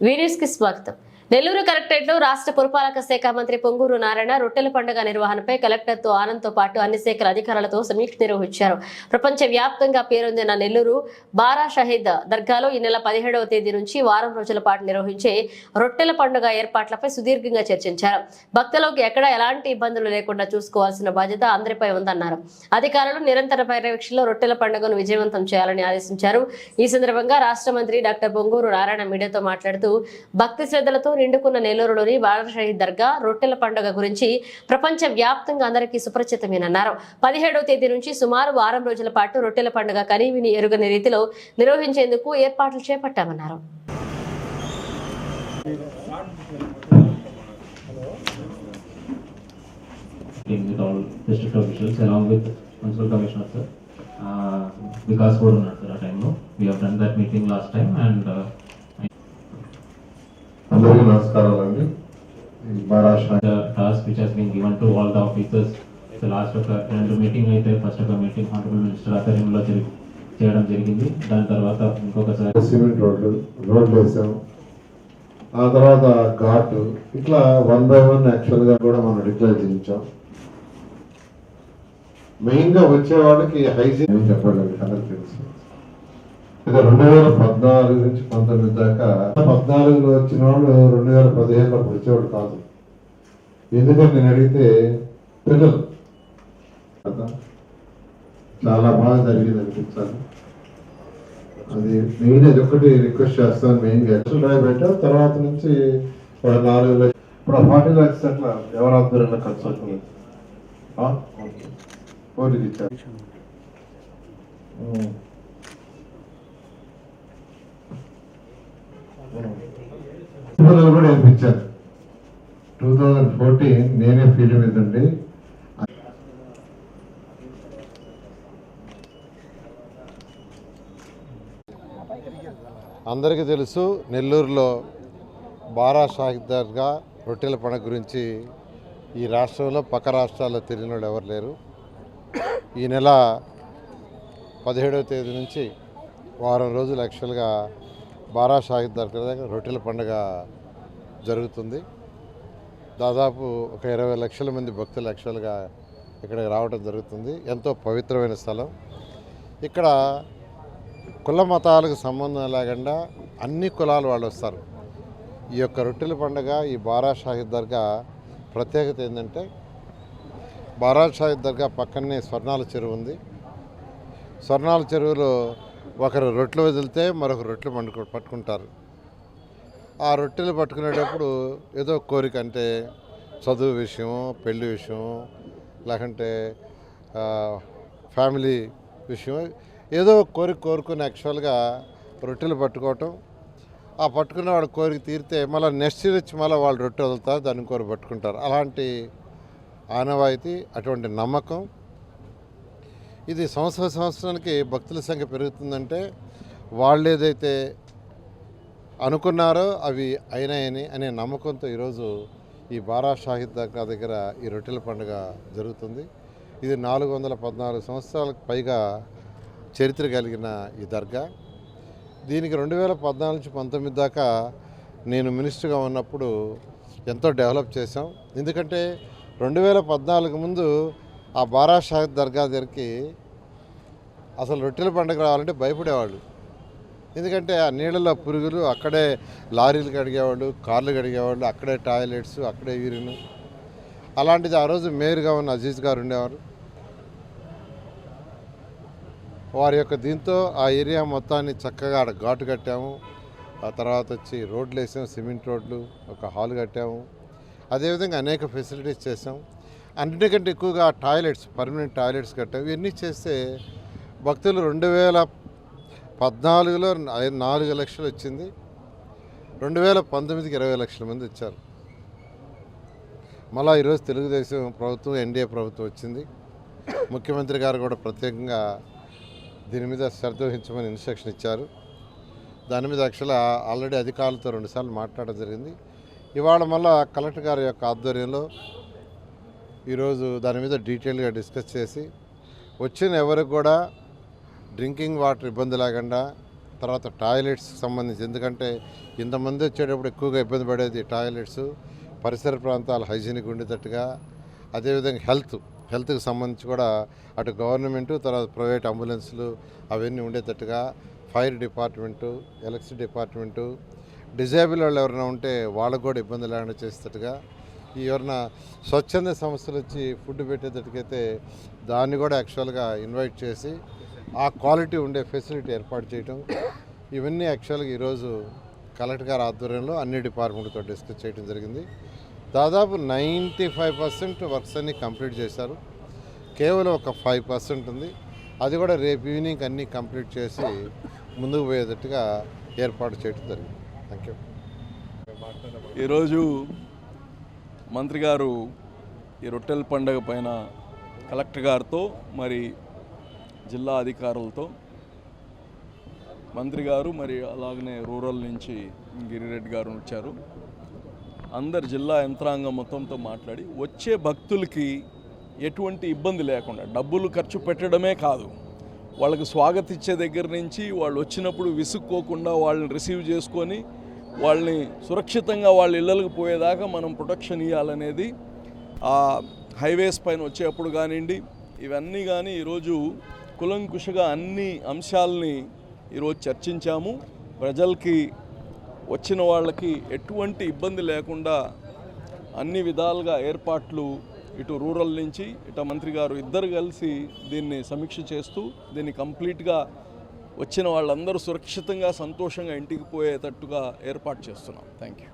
వీడియోస్కి స్వాగతం. నెల్లూరు కలెక్టరేట్లో రాష్ట్ర పురపాలక శాఖ మంత్రి పొంగూరు నారాయణ రొట్టెల పండుగ నిర్వహణపై కలెక్టర్తో ఆనంద్తో పాటు అన్ని శాఖల అధికారులతో సమీక్ష నిర్వహించారు. ప్రపంచ వ్యాప్తంగా పేరొందిన నెల్లూరు బారా షహీద్ దర్గాలో ఈ నెల పదిహేడవ తేదీ నుంచి వారం రోజుల పాటు నిర్వహించే రొట్టెల పండుగ ఏర్పాట్లపై సుదీర్ఘంగా చర్చించారు. భక్తులకు ఎక్కడ ఎలాంటి ఇబ్బందులు లేకుండా చూసుకోవాల్సిన బాధ్యత అందరిపై ఉందన్నారు. అధికారులు నిరంతర పర్యవేక్షణలో రొట్టెల పండుగను విజయవంతం చేయాలని ఆదేశించారు. ఈ సందర్భంగా రాష్ట్ర మంత్రి డాక్టర్ పొంగూరు నారాయణ మీడియాతో మాట్లాడుతూ భక్తి శ్రద్ధలతో నిండుకున్న నెల్లూరులోని బారా షహీద్ దర్గా రొట్టెల పండుగ గురించి ప్రపంచ వ్యాప్తంగా అందరికీ సుపరిచితమేనన్నారు పదిహేడవ తేదీ నుంచి సుమారు వారం రోజుల పాటు రొట్టెల పండుగ కనీవిని ఎరుగని రీతిలో నిర్వహించేందుకు ఏర్పాట్లు చేపట్టామన్నారు meeting with all district officials along with municipal commissioner sir. Uh, Vikas కూడా ఉన్నారు సార్ ఆ టైంలో we have done that meeting last time and అందరికీ నమస్కారాలు అండి Maharashtra task which has been given to all the officers last ఒక రెండు meeting అయితే ఫస్ట్ ఒక మీటింగ్ హానరబుల్ మినిస్టర్ ఆధ్వర్యంలో జరిగి చేయడం జరిగింది. దాని తర్వాత ఇంకొకసారి సిమెంట్ రోడ్డు రోడ్లు వేసాం. ఆ తర్వాత ఘాటు ఇట్లా వన్ బై వన్ యాక్చువల్గా కూడా మనం డిక్లేర్ చేయించాం. మెయిన్గా వచ్చే వాళ్ళకి హైజీన్ చెప్పలేదు అందరికి తెలుసు. ఇక రెండు వేల పద్నాలుగు నుంచి పంతొమ్మిది దాకా పద్నాలుగులో వచ్చిన వాళ్ళు రెండు వేల పదిహేనులో వచ్చేవాడు కాదు. ఎందుకంటే నేను అడిగితే పిల్లలు చాలా బాగా జరిగింది అనిపించాలి. అది మెయిన్ అది ఒకటి రిక్వెస్ట్ చేస్తాను మెయిన్ ఎక్సల్ రాయబెట్టా తర్వాత నుంచి ఒక నాలుగు లక్షలు ఇప్పుడు ఫార్టీ ల్యాక్స్ అట్లా ఎవరు ఆధ్వర్యంలో ఖర్చు అవుతుంది ఆ? ఓకే. పోలీస్ ఇచ్చారు. పిల్లలు కూడా నేర్పించాను టూ థౌజండ్ ఫోర్టీన్ నేనే ఫీల్డ్ మీద ఉండి అందరికీ తెలుసు నెల్లూరులో బారా షాహిద్దార్గా రొట్టెల పండుగ గురించి ఈ రాష్ట్రంలో పక్క రాష్ట్రాల్లో తెలియని వాళ్ళు ఎవరు లేరు. ఈ నెల పదిహేడవ తేదీ నుంచి వారం రోజులు యాక్చువల్గా బారా షాహిద్ దగ్గర దగ్గర రొట్టెల పండుగ జరుగుతుంది. దాదాపు ఒక ఇరవై లక్షల మంది భక్తులు యాక్చువల్గా ఇక్కడికి రావడం జరుగుతుంది. ఎంతో పవిత్రమైన స్థలం. ఇక్కడ కుల మతాలకు సంబంధం లేకుండా అన్ని కులాలు వాళ్ళు వస్తారు. ఈ యొక్క రొట్టెల పండుగ ఈ బారా షాహిద్ దర్గా ప్రత్యేకత ఏంటంటే బారా షాహిద్ దర్గా పక్కనే స్వర్ణాల చెరువు ఉంది. స్వర్ణాల చెరువులో ఒకరు రొట్టెలు వదిలితే మరొక రొట్టెలు పండుకు పట్టుకుంటారు. ఆ రొట్టెలు పట్టుకునేటప్పుడు ఏదో కోరిక అంటే చదువు విషయం పెళ్ళి విషయం లేకంటే ఫ్యామిలీ విషయం ఏదో కోరిక కోరుకుని యాక్చువల్గా రొట్టెలు పట్టుకోవటం. ఆ పట్టుకున్న వాళ్ళ కోరిక తీరితే మళ్ళీ నెక్స్ట్ ఇయర్ వచ్చి మళ్ళీ వాళ్ళు రొట్టె వదులుతారు దాన్ని కోరి పట్టుకుంటారు. అలాంటి ఆనవాయితీ అటువంటి నమ్మకం ఇది సంవత్సర సంవత్సరానికి భక్తుల సంఖ్య పెరుగుతుందంటే వాళ్ళు ఏదైతే అనుకున్నారో అవి అయినాయని అనే నమ్మకంతో ఈరోజు ఈ బారా షాహిద్ దగ్గర దగ్గర ఈ రొట్టెల పండుగ జరుగుతుంది. ఇది నాలుగు వందల పద్నాలుగు సంవత్సరాలకు పైగా చరిత్ర కలిగిన ఈ దర్గా. దీనికి రెండు వేల పద్నాలుగు నుంచి పంతొమ్మిది దాకా నేను మినిస్టర్గా ఉన్నప్పుడు ఎంతో డెవలప్ చేశాం. ఎందుకంటే రెండు వేల పద్నాలుగు ముందు ఆ బారా షాహిద్ దర్గా దగ్గరికి అసలు రొట్టెల పండుగ రావాలంటే భయపడేవాళ్ళు. ఎందుకంటే ఆ నీళ్ళలో పురుగులు అక్కడే లారీలు కడిగేవాళ్ళు కార్లు కడిగేవాళ్ళు అక్కడే టాయిలెట్స్ అక్కడే యూరిన్. అలాంటిది ఆ రోజు మేయర్గా ఉన్న అజీజ్ గారు ఉండేవారు. వారి యొక్క దీంతో ఆ ఏరియా మొత్తాన్ని చక్కగా ఆడ ఘాటు కట్టాము. ఆ తర్వాత వచ్చి రోడ్లు వేసాము సిమెంట్ రోడ్లు ఒక హాల్ కట్టాము. అదేవిధంగా అనేక ఫెసిలిటీస్ చేసాం. అన్నిటికంటే ఎక్కువగా టాయిలెట్స్ పర్మనెంట్ టాయిలెట్స్ కట్ట ఇవన్నీ చేస్తే భక్తులు రెండు వేల పద్నాలుగులో నాలుగు లక్షలు వచ్చింది. రెండు వేల పంతొమ్మిదికి ఇరవై లక్షల మంది వచ్చారు. మళ్ళా ఈరోజు తెలుగుదేశం ప్రభుత్వం ఎన్డీఏ ప్రభుత్వం వచ్చింది. ముఖ్యమంత్రి గారు కూడా ప్రత్యేకంగా దీని మీద శ్రద్ధ వహించమని ఇన్స్ట్రక్షన్ ఇచ్చారు. దాని మీద అక్షల ఆల్రెడీ అధికారులతో రెండుసార్లు మాట్లాడడం జరిగింది. ఇవాళ మళ్ళా కలెక్టర్ గారి యొక్క ఆధ్వర్యంలో ఈరోజు దాని మీద డీటెయిల్గా డిస్కస్ చేసి వచ్చిన ఎవరికి కూడా డ్రింకింగ్ వాటర్ ఇబ్బంది లేకుండా తర్వాత టాయిలెట్స్కి సంబంధించి ఎందుకంటే ఇంతమంది వచ్చేటప్పుడు ఎక్కువగా ఇబ్బంది పడేది టాయిలెట్స్ పరిసర ప్రాంతాలు హైజీనిక్ ఉండేటట్టుగా. అదేవిధంగా హెల్త్ హెల్త్కి సంబంధించి కూడా అటు గవర్నమెంట్ తర్వాత ప్రైవేట్ అంబులెన్స్లు అవన్నీ ఉండేటట్టుగా fire department electricity department disable వాళ్ళు ఎవరైనా ఉంటే వాళ్ళకు కూడా ఇబ్బంది లేకుండా చేసేటట్టుగా ఈ స్వచ్ఛంద సంస్థలు వచ్చి ఫుడ్ పెట్టేటట్టుకైతే దాన్ని కూడా యాక్చువల్గా ఇన్వైట్ చేసి ఆ క్వాలిటీ ఉండే ఫెసిలిటీ ఏర్పాటు చేయటం. ఇవన్నీ యాక్చువల్గా ఈరోజు కలెక్టర్ గారి ఆధ్వర్యంలో అన్ని డిపార్ట్మెంట్తో డిస్కస్ చేయడం జరిగింది. దాదాపు నైంటీ ఫైవ్ పర్సెంట్ వర్క్స్ అన్ని కంప్లీట్ చేశారు. కేవలం ఒక ఫైవ్ పర్సెంట్ ఉంది. అది కూడా రేపు ఈవినింగ్ అన్నీ కంప్లీట్ చేసి ముందుకు పోయేటట్టుగా ఏర్పాటు చేయడం జరిగింది. థ్యాంక్ యూ ఈరోజు మంత్రి గారు ఈ రొట్టెల పండగ పైన కలెక్టర్ గారితో మరి జిల్లా అధికారులతో మంత్రి గారు మరి అలాగనే రూరల్ నుంచి గిరిరెడ్డి గారు వచ్చారు. అందరు జిల్లా యంత్రాంగం మొత్తంతో మాట్లాడి వచ్చే భక్తులకి ఎటువంటి ఇబ్బంది లేకుండా డబ్బులు ఖర్చు పెట్టడమే కాదు. వాళ్ళకి స్వాగతిచ్చే దగ్గర నుంచి వాళ్ళు వచ్చినప్పుడు విసుక్కోకుండా వాళ్ళని రిసీవ్ చేసుకొని వాళ్ళని సురక్షితంగా వాళ్ళ ఇళ్ళకి పోయేదాకా మనం ప్రొటెక్షన్ ఇవ్వాలనేది ఆ హైవేస్ పైన వచ్చేప్పుడు కానివ్వండి ఇవన్నీ కానీ ఈరోజు కులంకుషగా అన్ని అంశాలని ఈరోజు చర్చించాము. ప్రజలకి వచ్చిన వాళ్ళకి ఎటువంటి ఇబ్బంది లేకుండా అన్ని విధాలుగా ఏర్పాట్లు ఇటు రూరల్ నుంచి ఇటు మంత్రి గారు ఇద్దరు కలిసి దీన్ని సమీక్ష చేస్తూ దీన్ని కంప్లీట్గా వచ్చిన వాళ్ళందరూ సురక్షితంగా సంతోషంగా ఇంటికి పోయేటట్టుగా ఏర్పాటు చేస్తున్నాం. Thank you